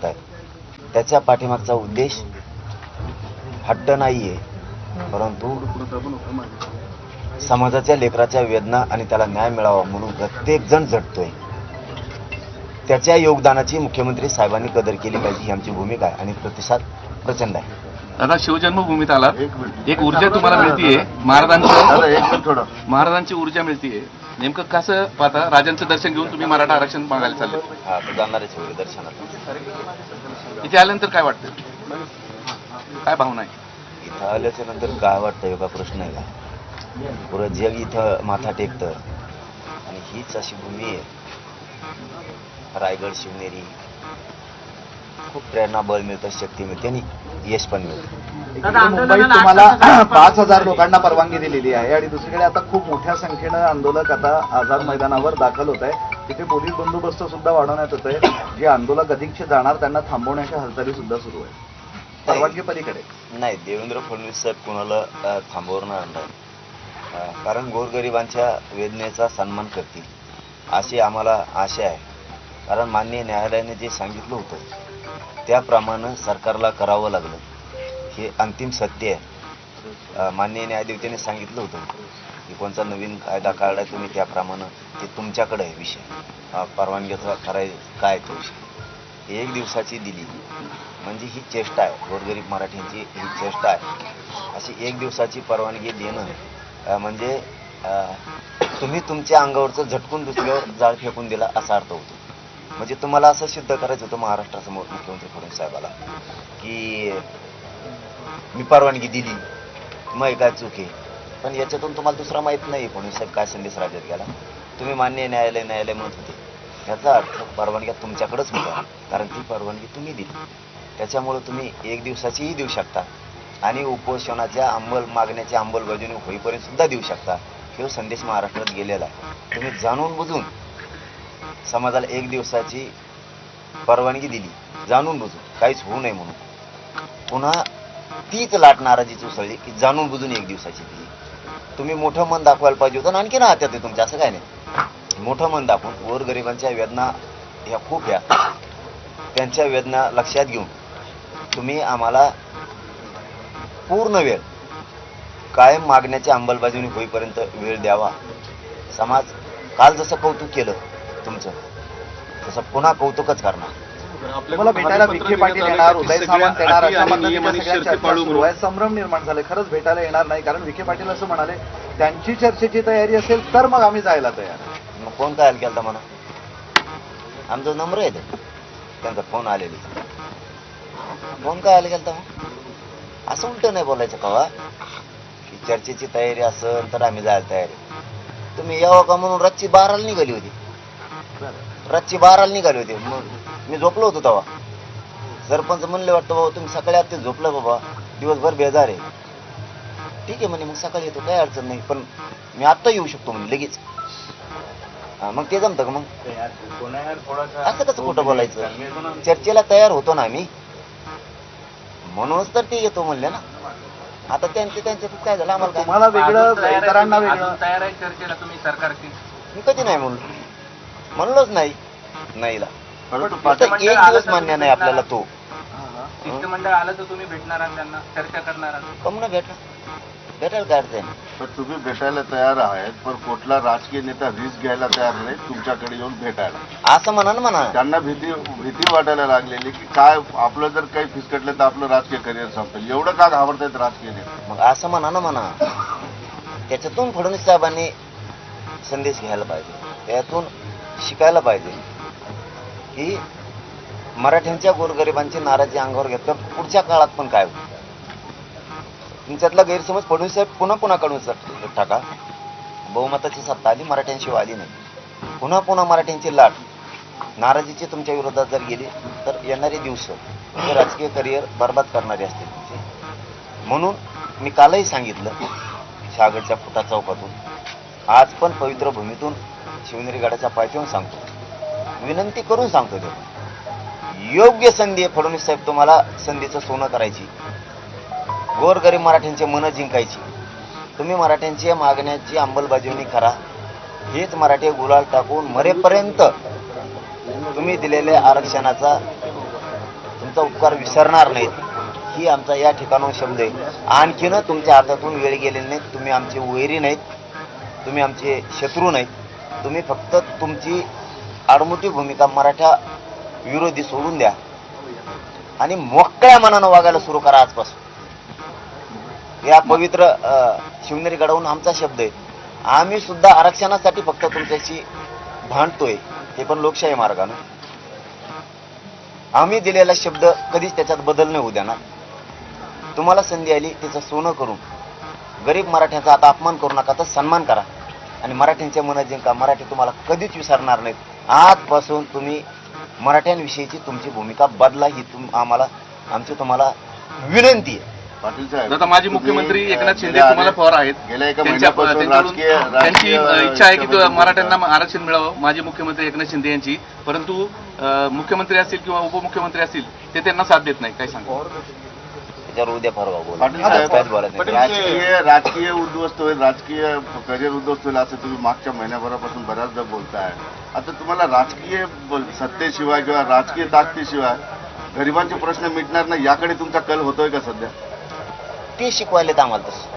घेत आहेत. त्याच्या पाठीमागचा उद्देश हट्ट नाही आहे परंतु समाजाच्या लेकराच्या वेदना आणि त्याला न्याय मिळावा म्हणून प्रत्येक जण झटतोय. त्याच्या योगदानाची मुख्यमंत्री साहेबांनी कदर केली पाहिजे ही आमची भूमिका आहे आणि प्रतिसाद प्रचंड आहे. दादा शिवजन्मभूमीत आला एक ऊर्जा तुम्हाला मिळतीये. महाराजांचं एक मिनिट थोडं. महाराजांची ऊर्जा मिळतीये. नेमकं कसं पाहता राजांचं दर्शन घेऊन तुम्ही मराठा आरक्षण मागायला चालले? हा तर जाणारच होईल दर्शनाला. इथे आल्यानंतर काय वाटतं? काय भावना आहे? इथं आल्याच्यानंतर काय वाटतं योगा प्रश्न आहे का? पुरं जग इथं माथा टेकतं. आणि हीच अशी भूमी आहे. रायगड शिवनेरी. खूप प्रेरणा बळ मिळतं शक्ती मिळते आणि यश पण मिळतं. मुंबईत तुम्हाला पाच हजार लोकांना परवानगी दिलेली आहे. आणि दुसरीकडे आता खूप मोठ्या संख्येनं आंदोलक आता आझाद मैदानावर दाखल होत आहे. तिथे पोलीस बंदोबस्त सुद्धा वाढवण्यात येत आहे जे आंदोलक अधिकचे जाणार त्यांना थांबवण्याच्या हालचाली सुद्धा सुरू आहे परवानगी पलीकडे. नाही देवेंद्र फडणवीस साहेब कोणाला थांबवणार नाही. कारण गोरगरिबांच्या वेदनेचा सन्मान करतील. अशी आम्हाला आशा आहे. कारण माननीय न्यायालयाने जे सांगितलं होतं त्याप्रमाणे सरकारला करावं लागलं. हे अंतिम सत्य आहे. मान्य माननीय न्यायदेवतेने सांगितलं होतं की कोणता नवीन कायदा काढला तुम्ही त्याप्रमाणे ते तुमच्याकडे आहे विषय. परवानगीचा खराय काय तो विषय. एक दिवसाची दिली. म्हणजे ही चेष्टा आहे. गोरगरीब मराठींची ही चेष्टा आहे. अशी एक दिवसाची परवानगी देणं. म्हणजे तुम्ही तुमच्या अंगावरचं झटकून दुसऱ्यावर जाळ फेकून दिला असा अर्थ होतो. म्हणजे तुम्हाला असं सिद्ध करायचं होतं महाराष्ट्रासमोर मुख्यमंत्री फडणवीस साहेबाला की मी परवानगी दिली. मग काय चूक आहे? पण याच्यातून तुम्हाला दुसरा माहीत नाही कोणी. साहेब काय संदेश राज्यात गेला? तुम्ही मान्य न्यायालय न्यायालय म्हणत होते. याचा अर्थ परवानग्या तुमच्याकडेच होत्या कारण ती परवानगी तुम्ही दिली. त्याच्यामुळं तुम्ही एक दिवसाचीही देऊ शकता. आणि उपोषणाच्या अंमल मागण्याच्या अंमलबजावणी होईपर्यंत सुद्धा देऊ शकता. हे संदेश महाराष्ट्रात गेलेला आहे. तुम्ही जाणून बुजून समाजाला एक दिवसाची परवानगी दिली. जाणून बुजून. काहीच होऊ नये म्हणून. पुन्हा तीच लाट नाराजीच उसळली की जाणून बुजून एक दिवसाची ती. तुम्ही मोठं मन दाखवायला पाहिजे होतं आणखी ना हात्यात आहे म्हणजे तुमच्या असं काय नाही. मोठं मन दाखवून गोरगरिबांच्या वेदना ह्या खूप ह्या त्यांच्या वेदना लक्षात घेऊन तुम्ही आम्हाला पूर्ण वेळ कायम मागण्याची अंमलबजावणी होईपर्यंत वेळ द्यावा. समाज काल जसं कौतुक केलं तुमचं तसं पुन्हा कौतुकच करणार. तुम्हाला भेटायला विखे पाटील येणार उदय सामंत येणार अशा पद्धतीच्या सगळ्या चर्चा सुरू आहे. संभ्रम निर्माण झाले खरंच भेटायला येणार नाही कारण विखे पाटील असं म्हणाले त्यांची चर्चेची तयारी असेल तर मग आम्ही जायला तयार. मग फोन काय केलता म्हणा? आमचा नंबर आहे ते. त्यांचा फोन आलेली. फोन काय आला गेलता मग? असं उलट नाही बोलायचं कवा की चर्चेची तयारी असेल तर आम्ही जायला तयार तुम्ही यावं का म्हणून रातची बाराला निघाली होती? रातची बाराला निघाली होती. मग मी झोपलो होतो तेव्हा. सरपंच म्हणले वाटतं बाबा तुम्ही सकाळी आता झोपलं बाबा दिवसभर बेजार आहे. ठीक आहे म्हणे मग सकाळी येतो काही अडचण नाही पण मी आत्ता येऊ शकतो म्हणे लगेच. हा, मग ते जमतं का मग? असं कसं खोटं बोलायचं? चर्चेला तयार होतो ना आम्ही. म्हणूनच तर ते येतो म्हणले ना. आता त्यांचे त्यांच्यात काय झालं आम्हाला काय? तुम्हाला वेगळं इतरांना वेगळं. तयार आहे चर्चेला तुम्ही सरकारची? मी कधी नाही म्हणलो. म्हणलोच नाही. नाहीला परंतु फक्त पाटील एक दिवस मान्य नाही आपल्याला तो. शिष्टमंडळ आलं तर तुम्ही भेटणार आहात त्यांना चर्चा करणार आहात कम ना भेटा. भेटायला काय अडचण आहे? पण तुम्ही भेटायला तयार आहेत पण कुठला राजकीय नेता रिस्क घ्यायला तयार नाही तुमच्याकडे येऊन भेटायला. असं म्हणा ना म्हणा. त्यांना भीती भीती वाटायला लागलेली की काय आपलं जर काही फिसकटलं तर आपलं राजकीय करिअर संपेल. एवढं का घाबरतायत राजकीय नेते? मग असं म्हणा ना म्हणा. त्याच्यातून फडणवीस साहेबांनी संदेश घ्यायला पाहिजे. त्यातून शिकायला पाहिजे. की मराठ्यांच्या गोरगरिबांची नाराजी अंगावर घेतलं पुढच्या काळात पण काय होईल? तुमच्यातला गैरसमज फडणवीस साहेब पुन्हा पुन्हा काढून टाका. बहुमताची सत्ता आली मराठ्यांशिवाय आली नाही. पुन्हा पुन्हा मराठ्यांची लाट. नाराजीची तुमच्या विरोधात जर गेली तर येणारे दिवस तुमचे राजकीय करिअर बर्बाद करणारे असतील तुमचे. म्हणून मी कालही सांगितलं शहागडच्या फुटा चौकातून. आज पण पवित्र भूमीतून शिवनेरी गडाच्या पायथ्याहून सांगतो. विनंती करून सांगतो ते. योग्य संधी आहे फडणवीस साहेब तुम्हाला संधीचं सोनं करायची. गोरगरीब मराठ्यांचे मनं जिंकायची. तुम्ही मराठ्यांच्या मागण्याची अंमलबजावणी करा. हेच मराठी गुलाल टाकून मरेपर्यंत तुम्ही दिलेल्या आरक्षणाचा तुमचा उपकार विसरणार नाहीत. ही आमचा या ठिकाणाहून शब्द आहे. आणखीन तुमच्या हातातून वेळ गेलेली नाही. तुम्ही आमचे वैरी नाहीत. तुम्ही आमचे शत्रू नाहीत. तुम्ही फक्त तुमची आडमुठी भूमिका मराठा विरोधी सोडून द्या. आणि मोकळ्या मनानं वागायला सुरू करा आजपासून. या पवित्र शिवनेरी गडावून आमचा शब्द आहे. आम्ही सुद्धा आरक्षणासाठी फक्त तुमच्याशी भांडतोय. हे पण लोकशाही मार्गानं. आम्ही दिलेला शब्द कधीच त्याच्यात बदल नाही होऊ देणार. तुम्हाला संधी आली त्याचं सोनं करून. गरीब मराठ्यांचा आता अपमान करू नका तर सन्मान करा. आणि मराठ्यांच्या मनात जिंका मराठी तुम्हाला कधीच विसरणार नाहीत. आजपासून तुम्ही मराठ्यांविषयीची तुमची भूमिका बदला ही तुम आम्हाला आमची तुम्हाला विनंती आहे. पाटील साहेब आता माजी मुख्यमंत्री एकनाथ शिंदे तुम्हाला पवार आहेत. गेल्या एका त्यांच्या महिन्यापासून त्यांच्याकडून राजकीय त्यांची इच्छा आहे की मराठ्यांना. आरक्षण मिळावं. माजी मुख्यमंत्री एकनाथ शिंदे यांची. परंतु मुख्यमंत्री असतील किंवा उपमुख्यमंत्री असतील ते त्यांना साथ देत नाही काय सांगा त्याच्यावर उद्या परवा बोलू पाटील साहेब राजकीय राजकीय उद्ध्वस्त होईल राजकीय करिअर उद्ध्वस्त होईल असं तुम्ही मागच्या महिन्याभरापासून बऱ्याचदा बोलताय. आता तुम्हाला राजकीय ब- सत्तेशिवाय किंवा राजकीय ताकदीशिवाय गरिबांचे प्रश्न मिटणार नाही याकडे तुमचा कल होतोय का सध्या? ते शिकवायलेत आम्हाला तसं.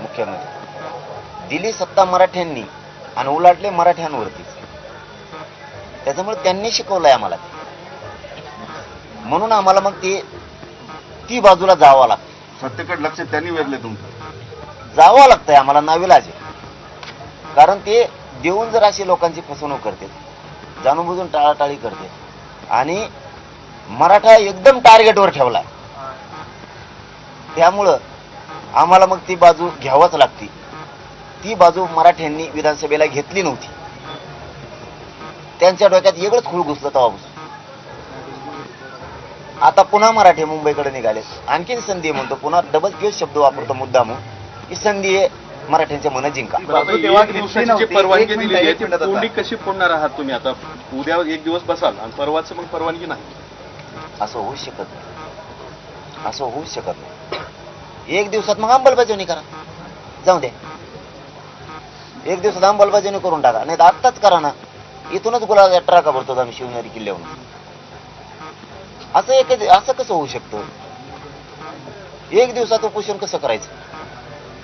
मुख्यमंत्री. दिली सत्ता मराठ्यांनी आणि उलाटले मराठ्यांवरतीच त्याच्यामुळे त्यांनी शिकवलंय आम्हाला ते. म्हणून आम्हाला मग ते ती बाजूला जावं लागतं. सत्तेकडे लक्ष त्यांनी वेधले तुमचं. जावं लागतंय आम्हाला नाविलाज आहे कारण ते देऊन जर अशी लोकांची फसवणूक करते जाणून बुजून टाळाटाळी करते आणि मराठा एकदम टार्गेटवर ठेवलाय. त्यामुळं आम्हाला मग ती बाजू घ्यावंच लागती. ती बाजू मराठ्यांनी विधानसभेला घेतली नव्हती. त्यांच्या डोक्यात वेगळंच खूळ घुसलं तेव्हापासून. आता पुन्हा मराठी मुंबईकडे निघाले. आणखीन संधी आहे म्हणतो पुन्हा डबल तोच शब्द वापरतो मुद्दा म्हणून ही संधी आहे मराठ्यांच्या मन जिंका. परवानगी एक मिनिट, दिलेली आहे. कोंडी कशी फोडणार आहात तुम्ही आता? उद्या एक दिवस बसाल आणि परवाच मग परवानगी नाही. असं होऊच शकत नाही. असं होऊच शकत नाही. एक दिवसात मग अंमलबजावणी करा. जाऊ द्या एक दिवसात अंमलबजावणी करून टाका. नाही तर आत्ताच करा ना. इथूनच गुलाब ट्राका भरतो आम्ही शिवनेरी किल्ल्यावरून. असं एक असं कसं होऊ शकतं? एक दिवसात उपोषण कसं करायचं?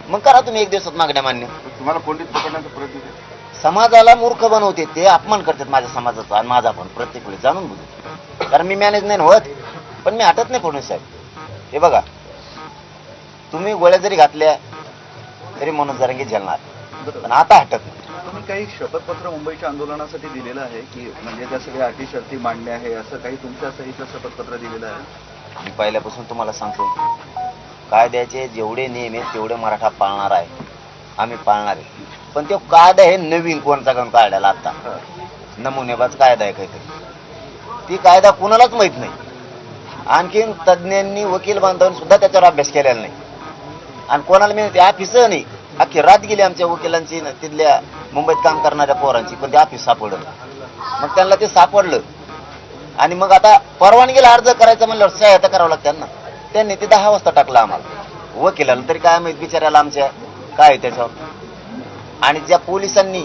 मग करा तुम्ही एक दिवसात मागण्या मान्य. तुम्हाला कोंडीत पकडण्याचा प्रयत्न समाजाला मूर्ख बनवते ते अपमान करतात माझ्या समाजाचा आणि माझा पण प्रत्येक वेळी जाणून बुजून. कारण मी मॅनेज नाही होत पण मी हटत नाही फडणवीस साहेब. हे बघा तुम्ही गोळ्या जरी घातल्या तरी मनोज जरांगे झेलणार. पण आता हटत नाही. तुम्ही काही शपथपत्र मुंबईच्या आंदोलनासाठी दिलेलं आहे की म्हणजे त्या सगळ्या अटी शर्ती मांडणे आहे असं काही तुमच्या सहीचं शपथपत्र दिलेलं आहे? मी पहिल्यापासून तुम्हाला सांगतो कायद्याचे जेवढे नियम आहेत तेवढे मराठा पाळणार आहे. आम्ही पाळणार आहे. पण तो कायदा हे नवीन कोणता घेऊन काढलेला आता? नमुनेबाज कायदा आहे काहीतरी. ती कायदा कुणालाच माहीत नाही. आणखीन तज्ज्ञांनी वकील बांधवांनी सुद्धा त्याच्यावर अभ्यास केलेला नाही. आणि कोणाला मी ते ऑफिस नाही. अख्खी रात गेली आमच्या वकिलांची न तिथल्या मुंबईत काम करणाऱ्या पोरांची पण ते ऑफिस सापडलं. मग त्यांना ते सापडलं. आणि मग आता परवानगीला अर्ज करायचा म्हणल्यावर सहायता करावं लागतं त्यांना त्यांनी ते दहा वाजता टाकलं आम्हाला. वकिलाला तरी काय माहीत बिचाऱ्याला आमच्या काय त्याच्यावर. आणि ज्या पोलिसांनी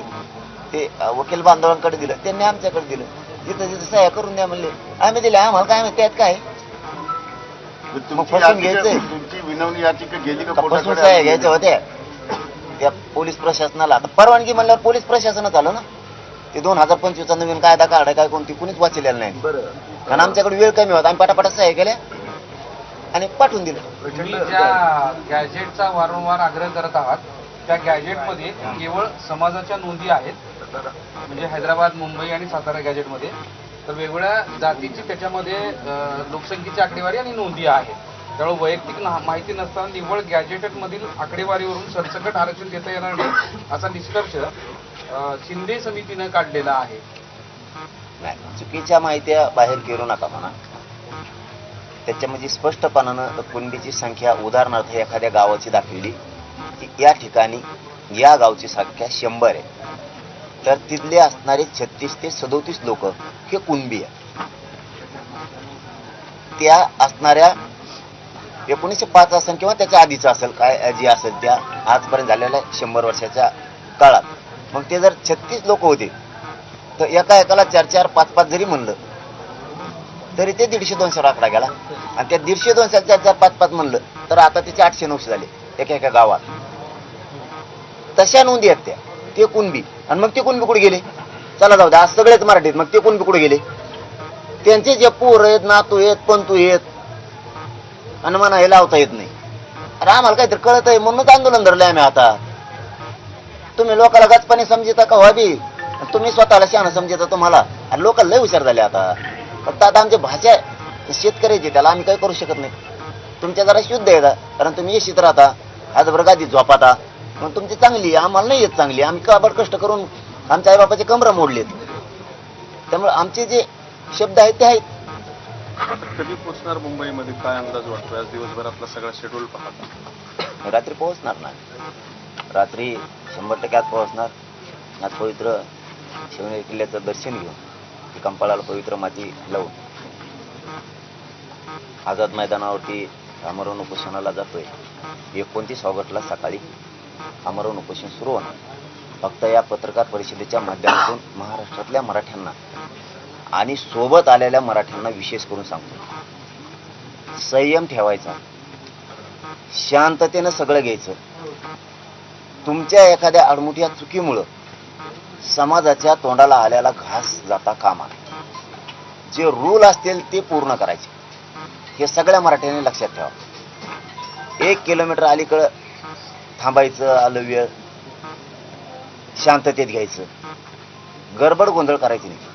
ते वकील बांधवांकडे दिलं त्यांनी आमच्याकडे दिलं. जिथं जिथं सह्या करून द्या म्हणले. आम्ही दिले आम्हाला काय माहिती त्यात काय मग फसून घ्यायचंय. तुमची विनवणी याचिका गेली का? सह्या घ्यायच्या होत्या. त्या पोलीस प्रशासनाला. आता परवानगी म्हणल्यावर पोलीस प्रशासनच आलं ना? ते दोन हजार पंचवीसचा नवीन कायदा काढाय काय कोणती कुणीच वाचलेलं नाही. बरं. कारण आमच्याकडे वेळ कमी होता. आम्ही पटापटा सह्या केल्या आणि पाठवून दिलं. तुम्ही प्रचंड ज्या गॅजेटचा वारंवार आग्रह करत आहात त्या गॅजेटमध्ये केवळ समाजाच्या नोंदी आहेत. म्हणजे हैदराबाद मुंबई आणि सातारा गॅजेटमध्ये तर वेगवेगळ्या जातीची त्याच्यामध्ये अं, लोकसंख्येची आकडेवारी आणि नोंदी आहेत. त्यामुळे वैयक्तिक माहिती नसताना निव्वळ गॅजेटमधील आकडेवारीवरून सरसकट आरक्षण देता येणार नाही असा निष्कर्ष शिंदे समितीनं काढलेला आहे. नाही चुकीच्या माहित्या बाहेर केरू नका म्हणा. त्याच्यामध्ये स्पष्टपणानं कुंडीची संख्या उदाहरणार्थ एखाद्या गावाची दाखवली की या ठिकाणी या गावची संख्या शंभर आहे. तर तिथले असणारे छत्तीस ते सदोतीस लोक हे कुणबी आहे त्या असणाऱ्या एकोणीसशे पाच असेल किंवा त्याच्या आधीचं असेल काय जे असेल त्या आजपर्यंत झालेल्या शंभर वर्षाच्या काळात. मग ते जर छत्तीस लोक होते तर एका एकाला चार चार पाच पाच जरी म्हणलं तरी ते दीडशे दोनशेवर आकडा गेला. आणि त्या दीडशे दोनशेत चार चार पाच पाच म्हणलं तर आता त्याचे आठशे नऊशे झाले एका एका गावात. तशा नोंदी आहेत त्या. ते कुणबी आणि मग ते कुणबी कुठे गेले? चला जाऊ द्या आज सगळेच मराठीत मग ते कुणबी कुठे गेले? त्यांचे जे पोर आहेत नातू आहेत पंतू आहेत आणि हे लावता येत नाही. अरे आम्हाला काहीतरी कळत आहे म्हणूनच आंदोलन धरलंय आम्ही आता. तुम्ही लोकाला गचपणे समजता का व्हावी? तुम्ही स्वतःला शहाणं समजता तुम्हाला? आणि लोक लय हुशार झाले आता. फक्त आता आमची भाषा शेतकऱ्याची त्याला आम्ही काही करू शकत नाही. तुमच्या जरा शुद्ध आहे का? कारण तुम्ही येशीत राहता. आजभर गादी झोपाता. मग तुमची चांगली आहे. आम्हाला नाही येत चांगली. आम्ही काबड कष्ट करून आमच्या आईबापाचे कमरं मोडलेत? त्यामुळे आमचे जे शब्द आहेत ते आहेत. कधी पोहोचणार मुंबईमध्ये? काय अंदाज वाटतोय? आज दिवसभरातला सगळा शेड्यूल पाहता रात्री पोहोचणार ना रात्री शंभर टक्क्यात पोहोचणार. आज पवित्र शिवनेरी किल्ल्याचं दर्शन घेऊन कंपाळाला पवित्र माती लावून. आझाद मैदानावरती आमरण उपोषणाला जातोय. एकोणतीस ऑगस्टला सकाळी आमरण उपोषण सुरू होणार. फक्त या पत्रकार परिषदेच्या माध्यमातून महाराष्ट्रातल्या मराठ्यांना आणि सोबत आलेल्या मराठ्यांना विशेष करून सांगतो. संयम ठेवायचा. शांततेनं सगळं घ्यायचं. तुमच्या एखाद्या अडमुठ्या चुकीमुळं समाजाच्या तोंडाला आल्याला घास जाता कामा जे रूल असतील ते पूर्ण करायचे. हे सगळ्या मराठ्यांनी लक्षात ठेवा. एक किलोमीटर अलीकडं थांबायचं आलं वेळ शांततेत घ्यायचं. गडबड गोंधळ करायची नाही.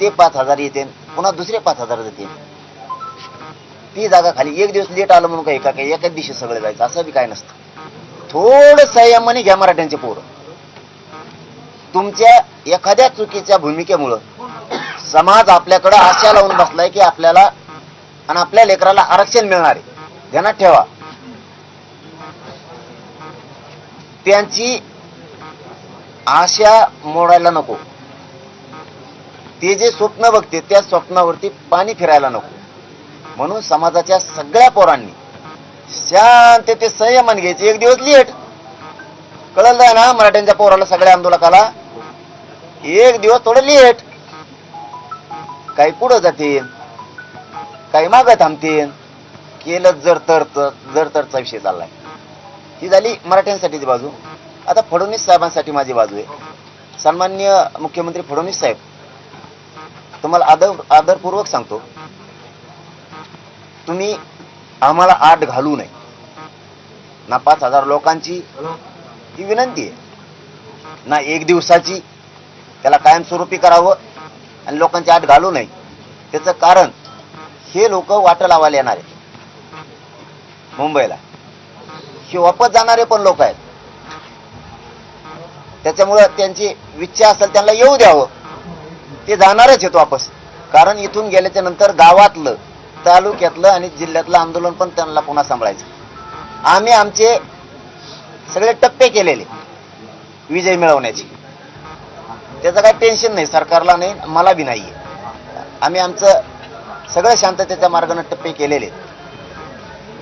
ते पाच हजार येते पुन्हा दुसरे पाच हजार देते. ती जागा खाली एक दिवस लेट आलं म्हणून काही का काही एकाच दिवशी सगळं जायचं असं बी काय नसतं. थोडं संयमाने घ्या मराठ्यांचे पोरं. तुमच्या एखाद्या चुकीच्या भूमिकेमुळं समाज आपल्याकडं आशा लावून बसलाय की आपल्याला आणि आपल्या लेकराला आरक्षण मिळणार आहे. ध्यानात ठेवा. त्यांची आशा मोडायला नको. ते जे स्वप्न बघते त्या स्वप्नावरती पाणी फिरायला नको. म्हणून समाजाच्या सगळ्या पोरांनी शांत ते संयमान घ्यायचे. एक दिवस लेट कळलं ना मराठ्यांच्या पोराला सगळ्या आंदोलकाला? एक दिवस थोडं लेट काही पुढं जातील काही मागं थांबतील. केलं जर तर तर- जर तरचा विषय चाललाय. ही झाली मराठ्यांसाठीची बाजू. आता फडणवीस साहेबांसाठी माझी बाजू आहे. सन्मान्य मुख्यमंत्री फडणवीस साहेब तुम्हाला आदर आदरपूर्वक सांगतो. तुम्ही आम्हाला आठ घालू नये. ना पाच हजार लोकांची ही विनंती आहे. ना एक दिवसाची त्याला कायमस्वरूपी करावं आणि लोकांची आठ घालू नये. त्याचं कारण हे लोक वाट लावायला येणार आहे मुंबईला. हे वापस जाणारे पण लोक आहेत. त्याच्यामुळं त्यांची इच्छा असेल त्यांना येऊ द्यावं. ते जाणारच आहेत वापस. कारण इथून गेल्याच्यानंतर गावातलं तालुक्यातलं आणि जिल्ह्यातलं आंदोलन पण त्यांना पुन्हा सांभाळायचं. आम्ही आमचे सगळे टप्पे केलेले विजय मिळवण्याचे. त्याचं काही टेन्शन नाही सरकारला नाही मला बी नाही आम्ही आमचं सगळं शांततेच्या मार्गाने टप्पे केलेले.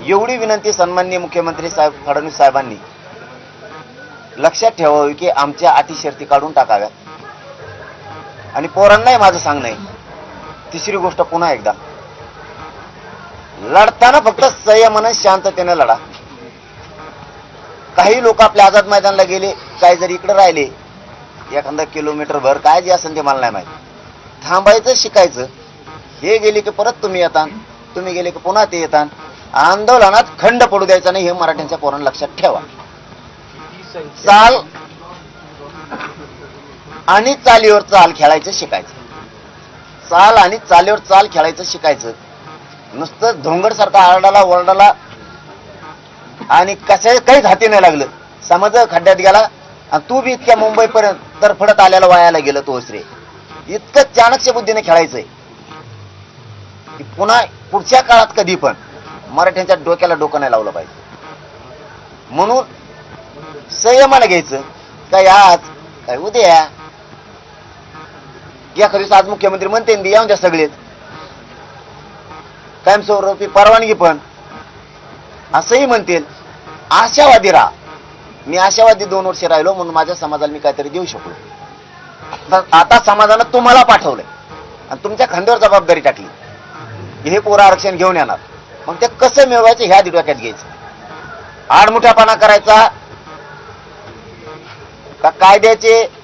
एवढी विनंती सन्माननीय मुख्यमंत्री साहेब फडणवीस साहेबांनी लक्षात ठेवावी की आमच्या अटी शर्ती काढून टाकाव्यात. आणि पोरांनाही माझं सांगणं आहे. तिसरी गोष्ट पुन्हा एकदा. लढताना फक्त संयमानं शांततेने लढा. काही लोक आपल्या आझाद मैदानला गेले काही जर इकडे राहिले एखादा किलोमीटर भर काय जे असेल ते मला नाही माहिती. थांबायचं शिकायचं. हे गेले की परत तुम्ही येता तुम्ही गेले की पुन्हा ते येतात आंदोलनात खंड पडू द्यायचा नाही हे मराठ्यांच्या पोरांना लक्षात ठेवा. चाल आणि चालीवर चाल खेळायचं शिकायचं. चाल आणि चालीवर चाल खेळायचं शिकायचं. नुसतं धोंगडसारखा आरडाला ओरडाला आणि कशा काहीच हाती नाही लागलं. समज खड्ड्यात गेला आणि तू बी इतक्या मुंबईपर्यंत तरफडत आल्याला वायाला गेलं तो रे इतकं चाणक्य बुद्धीने खेळायचंय की पुन्हा पुढच्या काळात कधी पण मराठ्यांच्या डोक्याला डोकं नाही लावलं पाहिजे. म्हणून संयमाला घ्यायचं. काय आज काय उद्या. या दिवस आज मुख्यमंत्री म्हणते येऊन द्या सगळेच. कायमस्वरूपी परवानगी पण. असंही म्हणतील आशावादी राहा. मी आशावादी दोन वर्ष राहिलो म्हणून माझ्या समाजाला मी काहीतरी देऊ शकलो. आता समाजानं तुम्हाला पाठवलंय. आणि तुमच्या खांद्यावर जबाबदारी टाकली. हे पोरं आरक्षण घेऊन येणार. मग ते कसं मिळवायचं ह्या डोक्यात घ्यायचं. आडमुठ्यापणा करायचा. का कायद्याचे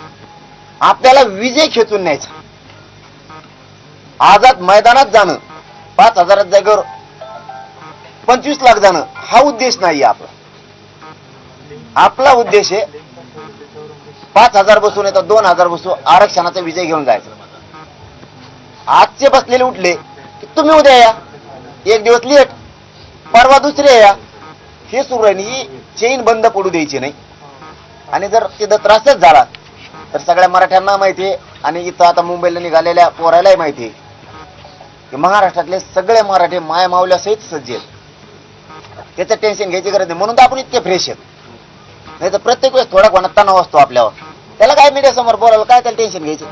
आपल्याला विजय खेचून न्यायचा. आझाद मैदानात जाणं पाच हजारात जागेवर पंचवीस लाख जाणं हा उद्देश नाहीये आपला. आपला उद्देश आहे पाच हजार बसून येतात दोन हजार बसू आरक्षणाचा विजय घेऊन जायचा. आजचे बसलेले उठले की तुम्ही उद्या या. एक दिवस लेट परवा दुसरे या. हे सुरू आहे ही चेन बंद पडू द्यायची नाही. आणि जर तिथं त्रासच झाला तर सगळ्या मराठ्यांना माहिती आहे. आणि इथं आता मुंबईला निघालेल्या पोरायलाही माहिती आहे. की महाराष्ट्रातले सगळे मराठे माय मावल्यासहित सज्ज आहेत. त्याचं टेन्शन घ्यायची गरज नाही. म्हणून तर आपण इतके फ्रेश आहेत. नाही तर प्रत्येक वेळेस थोडा कोणा तणाव असतो आपल्यावर. त्याला काय मीडिया समोर बोलायला काय त्याला टेन्शन घ्यायचं?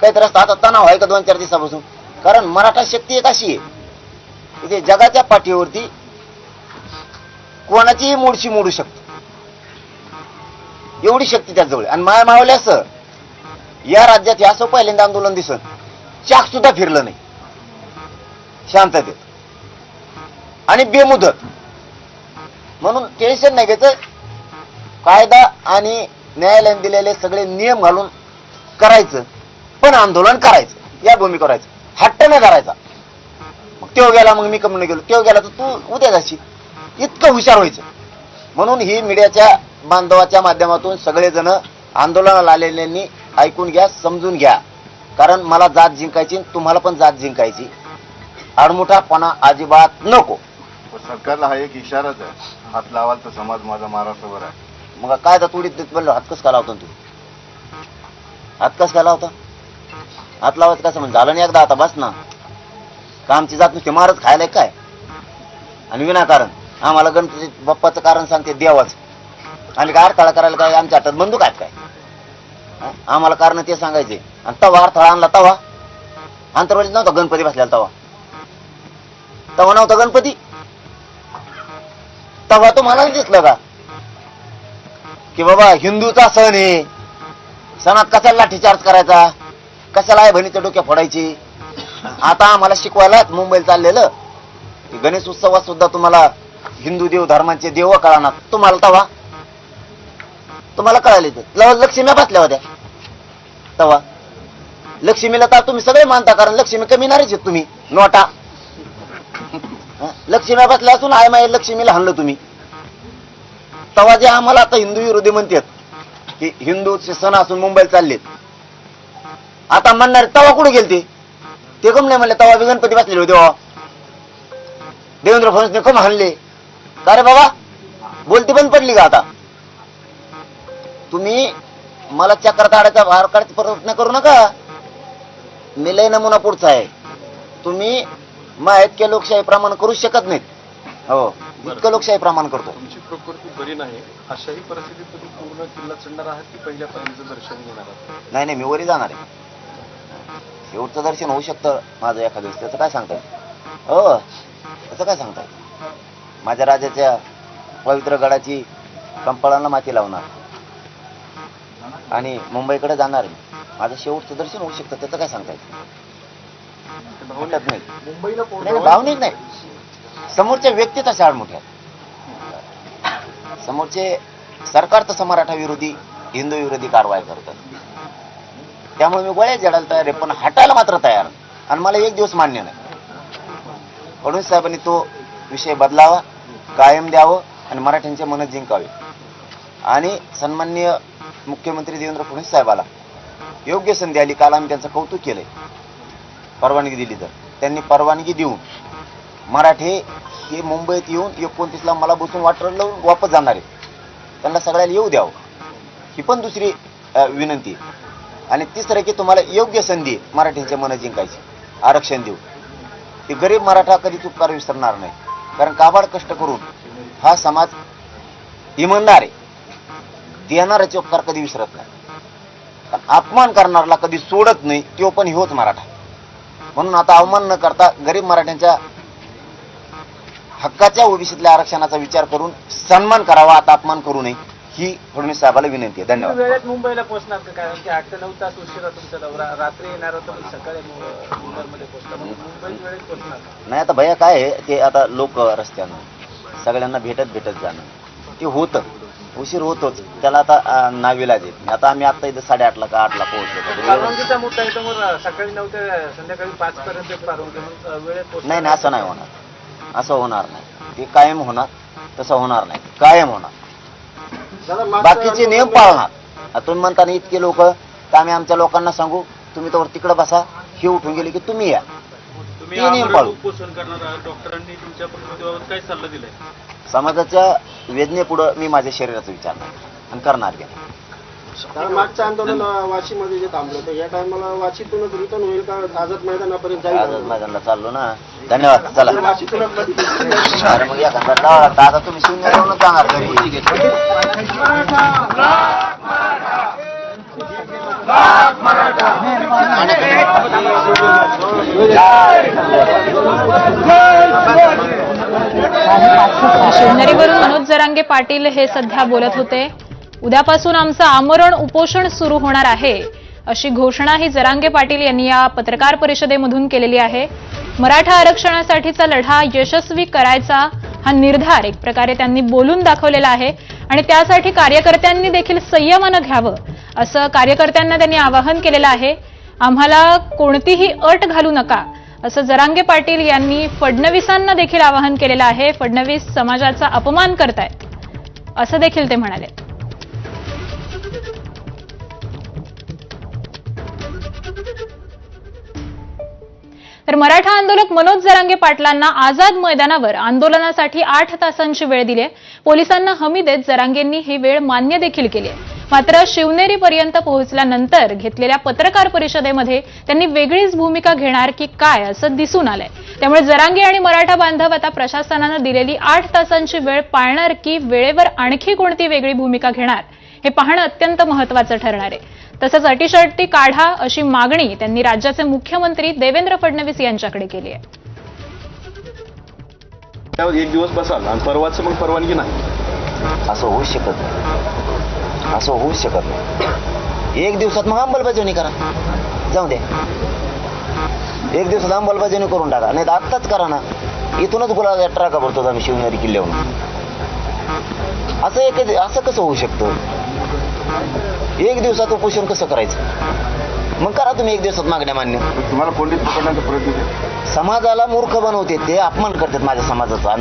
काही तर असतं. आता तणाव आहे का दोन चार दिवसापासून? कारण मराठा शक्ती एक अशी आहे. की जगाच्या पाठीवरती कोणाचीही मोडशी मोडू शकते. एवढी शक्ती त्याजवळ. आणि माया मावल्यास या राज्यात हे असं पहिल्यांदा आंदोलन दिसन चाक सुद्धा फिरलं नाही. शांततेत. आणि बेमुदत. म्हणून टेन्शन नाही घ्यायचं कायदा आणि न्यायालयाने दिलेले सगळे नियम घालून करायचं पण आंदोलन करायचं या भूमी करायचं. हट्ट नाही करायचा. मग तेव्हा गेला मग मी कमी गेलो. तेव्हा गेला तर तू उद्या जाशील. इतकं हुशार व्हायचं. म्हणून ही मीडियाच्या बांधवाच्या माध्यमातून सगळेजण आंदोलनाला आलेल्यांनी ऐकून घ्या समजून घ्या. कारण मला जात जिंकायची तुम्हाला पण जात जिंकायची. आडमुठापणा अजिबात नको. सरकारला हा एक इशाराच आहे. हात लावाल तर समाज माझा महाराष्ट्रभर आहे. मग काय तर तुडीत देत म्हणलं हात कस का लावतो तू? हात कस काय लावता? हात लावायचं कसं म्हणजे? झालं नाही एकदा आता बस ना. का आमची जात नुसते मारच खायला काय? आणि विनाकारण. आम्हाला गणपती बाप्पाचं कारण सांगते देवाच. आणि काय अडथळा करायला काय? आमच्या हातात बंदूक आहेत काय? आम्हाला कारण ते सांगायचे. आणि तवा अडथळा आणला तवा. आंतरवालीत नव्हता गणपती बसलेला तवा. तवा नव्हता गणपती. तवा तुम्हाला दिसलं का? की बाबा हिंदूचा सण आहे. सणात कशाला लाठीचार्ज करायचा? कशाला आहे बहिणीच्या डोक्या फोडायची? आता आम्हाला शिकवायला मुंबईला चाललेलं. गणेश उत्सवात सुद्धा तुम्हाला हिंदू देव धर्मांचे देव कळणार. तुम्हाला तवा. तुम्हाला कळाले ते लव- लक्ष्म्या बसल्या होत्या. तवा. लक्ष्मीला तर तुम्ही सगळे मानता कारण लक्ष्मी कमी नारीच तुम्ही. नोटा. लक्ष्मी लक्ष्म्या बसल्या असून आय माय लक्ष्मीला हाणलं तुम्ही. तेव्हा जे आम्हाला आता हिंदू विरोधी म्हणतात की हिंदूचे सण असून मुंबईला चाललेत. आता म्हणणार तवा कुठे गेलते? ते कम नाही म्हणले तवा बी गणपती बसलेले होते हो. देवेंद्र फडणवीसने कम हाणले. का रे बाबा? बोलती बंद पडली का आता? तुम्ही मला चक्कर काढायचा भार काढायचा प्रयत्न करू नका. मी लय नमुना पुढचा आहे. तुम्ही मग इतके लोकशाही प्रमाण करू शकत नाहीत. हो इतकं लोकशाही प्रमाण करतो. तुमची प्रकृती बरी नाही. अशाही परिस्थितीत तुम्ही पूर्ण किल्ला चढणार आहात की पहिल्या पायरीचं दर्शन घेणार आहात? नाही नाही मी वरी जाणार आहे. शेवटचं दर्शन होऊ शकतं माझं एखाद्या दिवस त्याचं काय सांगताय? हो त्याचं काय सांगताय? माझ्या राजाच्या पवित्र गडाची कंपाळांना माती लावणार. आणि मुंबईकडे जाणार मी. माझं शेवटचं दर्शन होऊ शकतं त्याचं काय सांगताय ते भावनिक वाटत नाही. मुंबईला नाही, भावनिक नाही. समोरच्या व्यक्ती तशा मोठ्या समोरचे सरकार तसं मराठा विरोधी हिंदू विरोधी कारवाई करतात. त्यामुळे मी गोळ्या जडायला तयार आहे पण हटायला मात्र तयार नाही. आणि मला एक दिवस मान्य नाही. फडणवीस साहेबांनी तो विषय बदलावा कायम द्यावं आणि मराठ्यांचे मन जिंकावे. आणि सन्माननीय मुख्यमंत्री देवेंद्र फडणवीस साहेबाला. योग्य संधी आली काल आम्ही त्यांचं कौतुक केलंय. परवानगी दिली तर. त्यांनी परवानगी देऊन मराठे हे मुंबईत येऊन एकोणतीसला मला बसून वाटर लावून वापस जाणार आहे त्यांना सगळ्याला येऊ द्यावं. ही पण दुसरी विनंती आहे. आणि तिसरं की तुम्हाला योग्य संधी आहे मराठ्यांच्या मन जिंकायची. आरक्षण देऊ ते गरीब मराठा कधी उपकार विसरणार नाही. कारण काबाड कष्ट करून हा समाज इमानदार आहे. देणाऱ्याचे उपकार कधी विसरत नाही. अपमान करणारला कधी सोडत नाही तो पण होच मराठा म्हणून आता अवमान न करता गरीब मराठ्यांच्या हक्काच्या ओबीसीतल्या आरक्षणाचा विचार करून सन्मान करावा आता अपमान करू नये ही फडणवीस साहेबाला विनंती आहे. धन्यवाद. वेळेत मुंबईला पोहोचणार का? कारण की आठ ते नऊ तास उशिरा तुमचा दौरा रात्री येणार होता सकाळी मुंबईमध्ये पोहोचला मग मुंबईत वेळेत पोहोचणार? नाही आता भैया काय आहे ते आता लोक रस्त्यानं सगळ्यांना भेटत भेटत जाणं. ते होतं. उशीर होतोच. त्याला आता नाविलाज आहे आता आम्ही आता इथं साडेआठला का आठला पोहोचलो. मुद्दा सकाळी नऊ ते संध्याकाळी पाच पर्यंत परवानगी मग वेळेत पोहोचणार नाही नाही असं नाही होणार. असं होणार नाही. ते कायम होणार तसं होणार नाही. कायम होणार. बाकीचे नियम पाळणार. तुम्ही म्हणता ना इतके लोक तर आम्ही आमच्या लोकांना सांगू तुम्ही तर तिकडे बसा. हे उठून गेले की तुम्ही या. ते नियम पाळू. पोषण करणार डॉक्टरांनी तुमच्या काय सल्ला दिलाय? समाजाच्या वेदनेपुढं मी माझ्या शरीराचा विचार आणि करणार गेले कारण मागचं आंदोलन वाशीमध्ये जे थांबलं होतं या टायमाला वाशीतूनच रिटर्न होईल का आझाद मैदानापर्यंत आजच जाईल मैदानला चाललो ना धन्यवाद चला वाशीतूनच अरे मग एखादा टाळा, तर आता तुम्ही शून्य लावूनच जाणार घरी शिवनेरीवरून मनोज जरांगे पाटील हे सध्या बोलत होते. उद्यापासून आमचं आमरण उपोषण सुरू होणार आहे अशी घोषणा ही जरांगे पाटील यांनी या पत्रकार परिषदेमधून केलेली आहे. मराठा आरक्षणासाठीचा लढा यशस्वी करायचा हा निर्धार एक प्रकारे त्यांनी बोलून दाखवलेला आहे आणि त्यासाठी कार्यकर्त्यांनी देखील संयमानं घ्यावं असं कार्यकर्त्यांना त्यांनी आवाहन केलेलं आहे. आम्हाला कोणतीही अट घालू नका असं जरांगे पाटील यांनी फडणवीसांना देखील आवाहन केलेलं आहे. फडणवीस समाजाचा अपमान करतायत. असं देखील ते म्हणाले. तर मराठा आंदोलक मनोज जरांगे पाटलांना आझाद मैदानावर आंदोलनासाठी आठ तासांची वेळ दिली आहे. पोलिसांना हमी देत जरांगेंनी ही वेळ मान्य देखील केली आहे. मात्र शिवनेरीपर्यंत पोहोचल्यानंतर घेतलेल्या पत्रकार परिषदेमध्ये त्यांनी वेगळीच भूमिका घेणार की काय असं दिसून आलंय. त्यामुळे जरांगे आणि मराठा बांधव आता प्रशासनानं दिलेली आठ तासांची वेळ पाळणार की वेळेवर आणखी कोणती वेगळी भूमिका घेणार हे पाहणं अत्यंत महत्वाचं ठरणार आहे. तसंच अटीशर्ती काढा अशी मागणी त्यांनी राज्याचे मुख्यमंत्री देवेंद्र फडणवीस यांच्याकडे केली आहे. त्यावर एक दिवस बसाल आणि परवाच मग परवानगी नाही. असं होऊ शकत नाही. असं होऊ शकत नाही. एक दिवसात मग अंमलबजावणी करा. जाऊ दे. एक दिवसात अंमलबजावणी करून टाका. नाही तर आत्ताच करा ना. इथूनच गुलाब ट्राका भरतो आम्ही शिवनेरी किल्ल्यावरून. असं एक असं कसं होऊ शकतं? एक दिवसात उपोषण कसं करायचं? मग करा तुम्ही एक दिवसात मागण्या मान्य. तुम्हाला समाजाला मूर्ख बनवते ते अपमान करतात माझ्या समाजाचा.